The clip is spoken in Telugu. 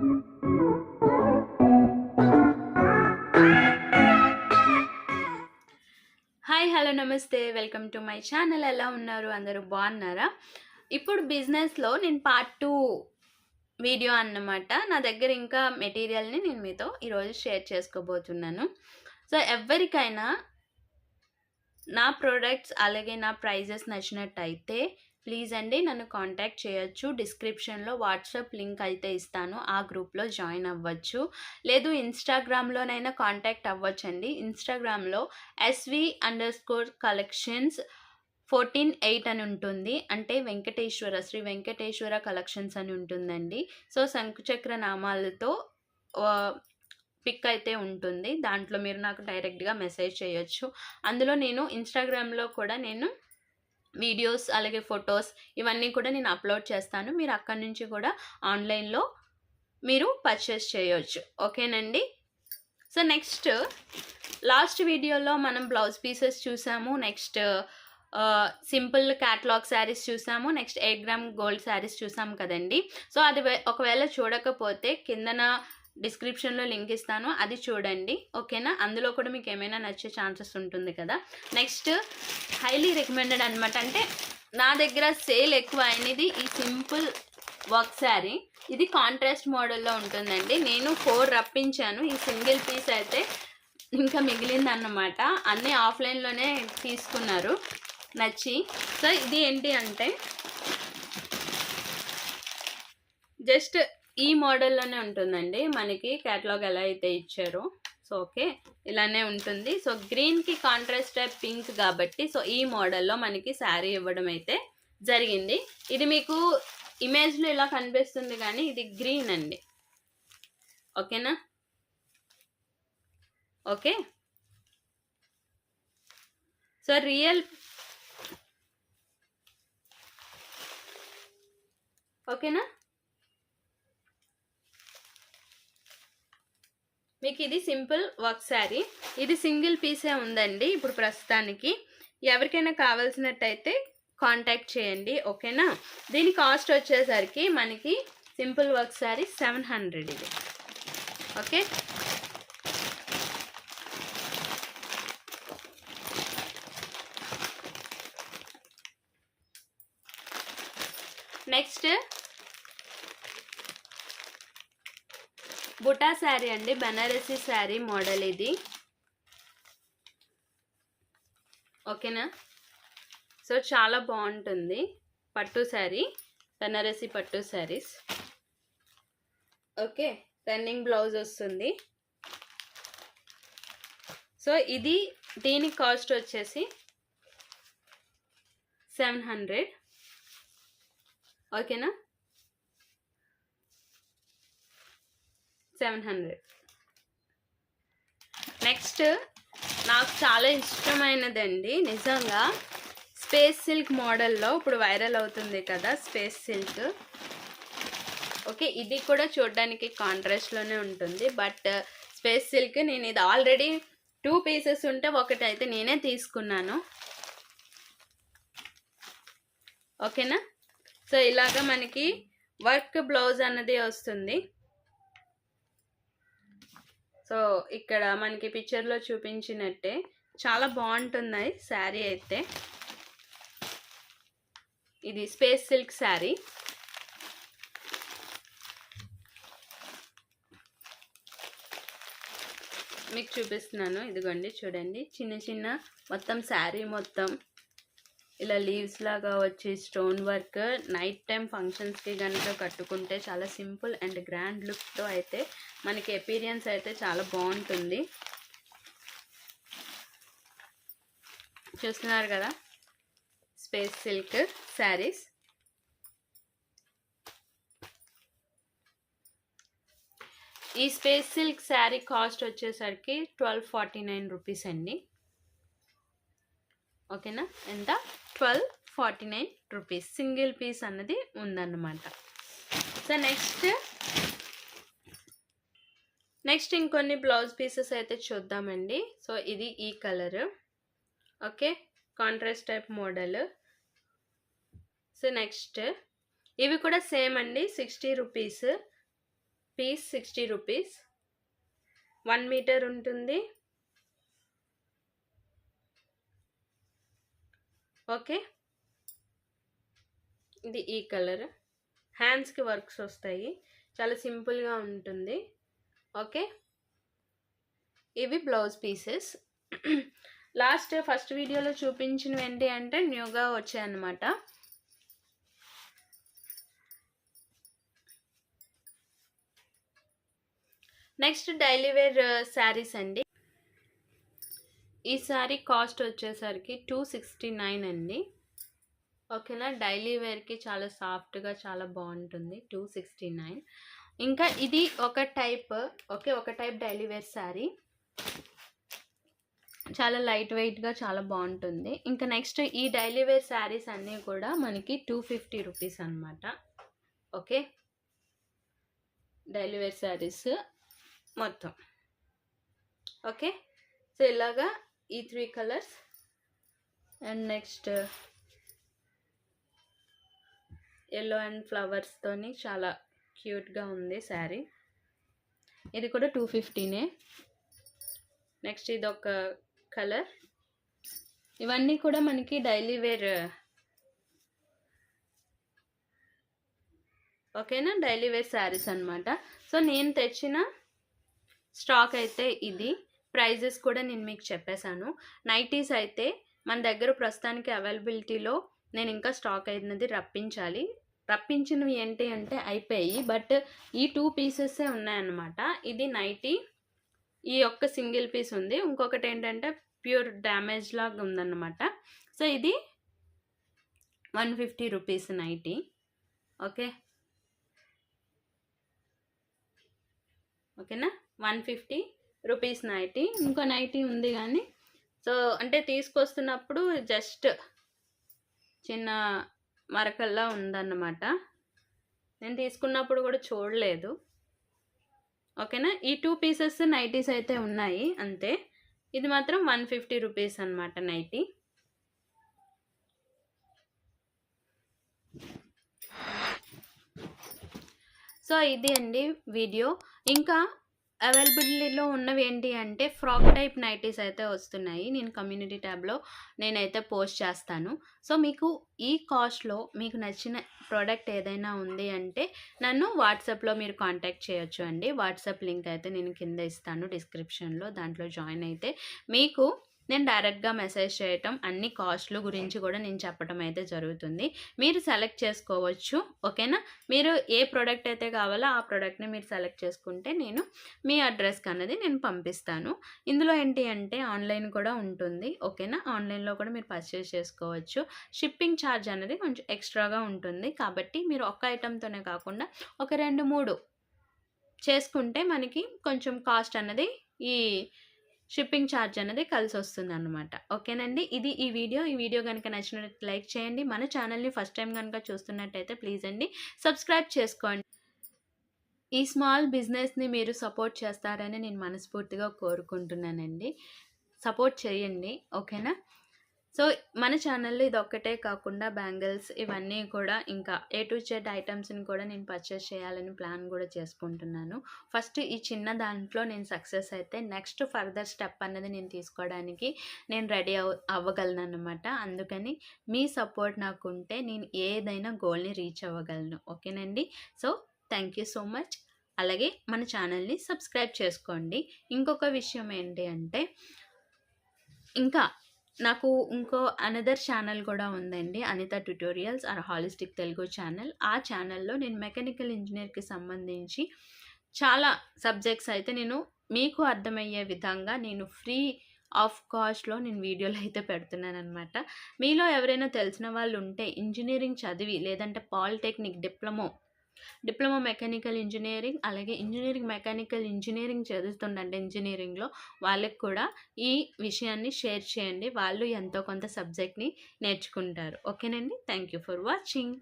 హాయ్ హలో నమస్తే. Welcome to my channel. ఎలా ఉన్నారు? అందరూ బాగున్నారా? ఇప్పుడు బిజినెస్లో నేను పార్ట్ టూ వీడియో అన్నమాట. నా దగ్గర ఇంకా మెటీరియల్ని నేను మీతో ఈరోజు షేర్ చేసుకోబోతున్నాను. సో ఎవరికైనా నా ప్రోడక్ట్స్ అలాగే నా ప్రైజెస్ నచ్చినట్టయితే ప్లీజ్ అండి నన్ను కాంటాక్ట్ చేయొచ్చు. డిస్క్రిప్షన్లో వాట్సాప్ లింక్ అయితే ఇస్తాను. ఆ గ్రూప్లో జాయిన్ అవ్వచ్చు. లేదు ఇన్స్టాగ్రామ్లోనైనా కాంటాక్ట్ అవ్వచ్చండి. ఇన్స్టాగ్రామ్లో S V underscore collections fourteen eight అని ఉంటుంది. అంటే వెంకటేశ్వర శ్రీ వెంకటేశ్వర కలెక్షన్స్ అని ఉంటుందండి. సో శంకుచక్ర నామాలతో పిక్ అయితే ఉంటుంది. దాంట్లో మీరు నాకు డైరెక్ట్గా మెసేజ్ చేయొచ్చు. అందులో నేను ఇన్స్టాగ్రామ్లో కూడా నేను వీడియోస్ అలాగే ఫొటోస్ ఇవన్నీ కూడా నేను అప్లోడ్ చేస్తాను. మీరు అక్కడి నుంచి కూడా ఆన్లైన్లో మీరు పర్చేస్ చేయొచ్చు. ఓకేనండి? సో నెక్స్ట్ లాస్ట్ వీడియోలో మనం బ్లౌజ్ పీసెస్ చూసాము. నెక్స్ట్ సింపుల్ క్యాట్లాగ్ శారీస్ చూసాము. Next eight gram gold saris చూసాము కదండి. సో అది ఒకవేళ చూడకపోతే కిందన డిస్క్రిప్షన్లో లింక్ ఇస్తాను అది చూడండి ఓకేనా? అందులో కూడా మీకు ఏమైనా నచ్చే ఛాన్సెస్ ఉంటుంది కదా? నెక్స్ట్ హైలీ రికమెండెడ్ అనమాట అంటే నా దగ్గర సేల్ ఎక్కువ అయినది ఈ సింపుల్ వర్క్ శారీ. ఇది కాంట్రాస్ట్ మోడల్లో ఉంటుందండి. నేను ఫోర్ రప్పించాను. ఈ సింగిల్ పీస్ అయితే ఇంకా మిగిలిందన్నమాట. అన్నీ ఆఫ్లైన్లోనే తీసుకున్నారు. నచ్చి. సో ఇది ఏంటి అంటే జస్ట్ ఈ మోడల్లోనే ఉంటుందండి. మనకి క్యాటలాగ్ ఎలా అయితే ఇచ్చారో. So okay. ఇలానే ఉంటుంది. సో గ్రీన్కి కాంట్రాస్ట్ టైప్ పింక్ కాబట్టి సో ఈ మోడల్లో మనకి శారీ ఇవ్వడం అయితే జరిగింది. ఇది మీకు ఇమేజ్లో ఇలా కనిపిస్తుంది కానీ ఇది గ్రీన్ అండి. ఓకేనా? ఓకే. సో రియల్ ఓకేనా? మీకు ఇది సింపుల్ వర్క్ శారీ. ఇది సింగిల్ పీసే ఉందండి ఇప్పుడు ప్రస్తుతానికి. ఎవరికైనా కావాల్సినట్టయితే కాంటాక్ట్ చేయండి ఓకేనా? దీని కాస్ట్ వచ్చేసరికి మనకి simple work sari seven hundred ఇది. ఓకే? నెక్స్ట్ బుటా శారీ అండి బనారసి శారీ మోడల్ ఇది. ఓకేనా? సో చాలా బాగుంటుంది పట్టు శారీ బనారసి పట్టు శారీస్. ఓకే రన్నింగ్ బ్లౌజ్ వస్తుంది. సో ఇది దీని కాస్ట్ వచ్చేసి సెవెన్ హండ్రెడ్. ఓకేనా? Seven hundred. నెక్స్ట్ నాకు చాలా ఇష్టమైనదండి నిజంగా స్పేస్ సిల్క్ మోడల్లో ఇప్పుడు వైరల్ అవుతుంది కదా స్పేస్ సిల్క్. ఓకే ఇది కూడా చూడడానికి కాంట్రాస్ట్లోనే ఉంటుంది. బట్ స్పేస్ సిల్క్ నేను ఇది ఆల్రెడీ టూ పీసెస్ ఉంటే ఒకటి అయితే నేనే తీసుకున్నాను. ఓకేనా? సో ఇలాగ మనకి వర్క్ బ్లౌజ్ అన్నది వస్తుంది. సో ఇక్కడ మనకి పిక్చర్లో చూపించినట్టే చాలా బాగుంటున్నాయి శారీ అయితే. ఇది స్పేస్ సిల్క్ శారీ. మీకు చూపిస్తున్నాను ఇదిగోండి చూడండి. చిన్న చిన్న మొత్తం శారీ మొత్తం. ఇలా లీవ్స్ లాగా వచ్చి స్టోన్ వర్క్ నైట్ టైం ఫంక్షన్స్కి కనుక కట్టుకుంటే చాలా సింపుల్ అండ్ గ్రాండ్ లుక్తో అయితే మనకి ఎపీరియన్స్ అయితే చాలా బాగుంటుంది. చూస్తున్నారు కదా? స్పేస్ సిల్క్ శారీస్ ఈ స్పేస్ సిల్క్ శారీ కాస్ట్ వచ్చేసరికి ట్వెల్వ్ ఫార్టీ నైన్ రూపీస్ అండి. ఓకేనా? ఎంత? Twelve forty nine rupees. Single piece అన్నది ఉందన్నమాట. సో నెక్స్ట్ నెక్స్ట్ ఇంకొన్ని బ్లౌజ్ పీసెస్ అయితే చూద్దామండి. సో ఇది ఈ colour. Okay? Contrast type model. So next ఇవి కూడా సేమ్ అండి. Sixty rupees. Piece sixty rupees. One metre ఉంటుంది. ఓకే. ఇది ఈ కలర్. హ్యాండ్స్కి వర్క్స్ వస్తాయి. చాలా సింపుల్గా ఉంటుంది. ఓకే. ఇవి బ్లౌజ్ పీసెస్. లాస్ట్ ఫస్ట్ వీడియోలో చూపించినవి ఏంటి అంటే న్యూగా వచ్చాయన్నమాట. Next daily wear uh, saris అండి. ఈ శారీ కాస్ట్ వచ్చేసరికి టూ సిక్స్టీ నైన్ అండి. ఓకేనా? డైలీ వేర్కి చాలా సాఫ్ట్గా చాలా బాగుంటుంది. Two sixty nine. ఇంకా ఇది ఒక టైప్ ఓకే ఒక టైప్ డైలీ వేర్ శారీ చాలా లైట్ వెయిట్గా చాలా బాగుంటుంది. ఇంకా నెక్స్ట్ ఈ డైలీ వేర్ శారీస్ అన్నీ కూడా మనకి టూ ఫిఫ్టీ రూపీస్ అనమాట ఓకే? డైలీ వేర్ శారీస్ మొత్తం. ఓకే? సో ఇలాగా ఈ three colours and next yellow and ఫ్లవర్స్తోని చాలా క్యూట్గా ఉంది శారీ. ఇది కూడా టూ ఫిఫ్టీనే నెక్స్ట్ ఇది ఒక కలర్ ఇవన్నీ కూడా మనకి డైలీ వేర్ uh, ఓకేనా? డైలీ వేర్ శారీస్ అనమాట సో నేను తెచ్చిన స్టాక్ అయితే ఇది. ప్రైజెస్ కూడా నేను మీకు చెప్పేశాను. నైటీస్ అయితే మన దగ్గర ప్రస్తుతానికి అవైలబిలిటీలో నేను ఇంకా స్టాక్ అయినది రప్పించాలి. రప్పించినవి ఏంటి అంటే అయిపోయి బట్ ఈ టూ పీసెస్సే ఉన్నాయన్నమాట. ఇది నైటీ ఈ ఒక్క సింగిల్ పీస్ ఉంది. ఇంకొకటి ఏంటంటే ప్యూర్ డ్యామేజ్ లాగా ఉందన్నమాట. సో ఇది one fifty rupees nighty. Okay? ఓకేనా? One fifty. రూపీస్ నైటీ ఇంకో నైటీ ఉంది కానీ సో అంటే తీసుకొస్తున్నప్పుడు జస్ట్ చిన్న మరకల్లా ఉందన్నమాట. నేను తీసుకున్నప్పుడు కూడా చూడలేదు. ఓకేనా? ఈ టూ పీసెస్ నైటీస్ అయితే ఉన్నాయి అంతే. ఇది మాత్రం వన్ ఫిఫ్టీ రూపీస్ అనమాట నైటీ. సో ఇది అండి వీడియో. ఇంకా అవైలబిలిటీలో ఉన్నవి ఏంటి అంటే ఫ్రాక్ టైప్ నైటీస్ అయితే వస్తున్నాయి. నేను కమ్యూనిటీ ట్యాబ్లో నేనైతే పోస్ట్ చేస్తాను. సో మీకు ఈ కాస్ట్లో మీకు నచ్చిన ప్రోడక్ట్ ఏదైనా ఉంది అంటే నన్ను వాట్సాప్లో మీరు కాంటాక్ట్ చేయొచ్చు అండి. వాట్సాప్ లింక్ అయితే నేను కింద ఇస్తాను డిస్క్రిప్షన్లో. దాంట్లో జాయిన్ అయితే మీకు నేను డైరెక్ట్గా మెసేజ్ చేయటం అన్ని కాస్ట్లు గురించి కూడా నేను చెప్పడం అయితే జరుగుతుంది. మీరు సెలెక్ట్ చేసుకోవచ్చు ఓకేనా? మీరు ఏ ప్రోడక్ట్ అయితే కావాలో ఆ ప్రోడక్ట్ని మీరు సెలెక్ట్ చేసుకుంటే నేను మీ అడ్రస్కి అన్నది నేను పంపిస్తాను. ఇందులో ఏంటి అంటే ఆన్లైన్ కూడా ఉంటుంది ఓకేనా? ఆన్లైన్లో కూడా మీరు పర్చేస్ చేసుకోవచ్చు. షిప్పింగ్ ఛార్జ్ అనేది కొంచెం ఎక్స్ట్రాగా ఉంటుంది. కాబట్టి మీరు ఒక్క ఐటెంతోనే కాకుండా ఒక రెండు మూడు చేసుకుంటే మనకి కొంచెం కాస్ట్ అన్నది ఈ షిప్పింగ్ ఛార్జ్ అనేది కలిసి వస్తుంది అనమాట ఓకేనండి? ఇది ఈ వీడియో. ఈ వీడియో కనుక నచ్చినట్టు లైక్ చేయండి. మన ఛానల్ని ఫస్ట్ టైం కనుక చూస్తున్నట్టయితే ప్లీజ్ అండి సబ్స్క్రైబ్ చేసుకోండి. ఈ స్మాల్ బిజినెస్ని మీరు సపోర్ట్ చేస్తారని నేను మనస్ఫూర్తిగా కోరుకుంటున్నానండి. సపోర్ట్ చేయండి. ఓకేనా? సో మన ఛానల్లో ఇది ఒక్కటే కాకుండా బ్యాంగిల్స్ ఇవన్నీ కూడా ఇంకా ఏ టు జెడ్ ఐటమ్స్ని కూడా నేను పర్చేస్ చేయాలని ప్లాన్ కూడా చేసుకుంటున్నాను. ఫస్ట్ ఈ చిన్న దాంట్లో నేను సక్సెస్ అయితే నెక్స్ట్ ఫర్దర్ స్టెప్ అన్నది నేను తీసుకోవడానికి నేను రెడీ అవ్ అవ్వగలను అనమాట అందుకని మీ సపోర్ట్ నాకు ఉంటే నేను ఏదైనా గోల్ని రీచ్ అవ్వగలను. ఓకేనండి? So thank you so much. అలాగే మన ఛానల్ని సబ్స్క్రైబ్ చేసుకోండి. ఇంకొక విషయం ఏంటి అంటే ఇంకా నాకు ఇంకో అనదర్ ఛానల్ కూడా ఉందండి. Anitha tutorials or holistic Telugu channel ఆ ఛానల్లో నేను మెకానికల్ ఇంజనీర్కి సంబంధించి చాలా సబ్జెక్ట్స్ అయితే నేను మీకు అర్థమయ్యే విధంగా నేను ఫ్రీ ఆఫ్ కాస్ట్లో నేను వీడియోలు అయితే పెడుతున్నాను అనమాట మీలో ఎవరైనా తెలిసిన వాళ్ళు ఉంటే ఇంజనీరింగ్ చదివి లేదంటే polytechnic diploma diploma mechanical engineering అలాగే ఇంజనీరింగ్ మెకానికల్ ఇంజనీరింగ్ చదువుతుండండి ఇంజనీరింగ్లో వాళ్ళకి కూడా ఈ విషయాన్ని షేర్ చేయండి. వాళ్ళు ఎంతో కొంత సబ్జెక్ట్ని నేర్చుకుంటారు. ఓకేనండి. Thank you for watching.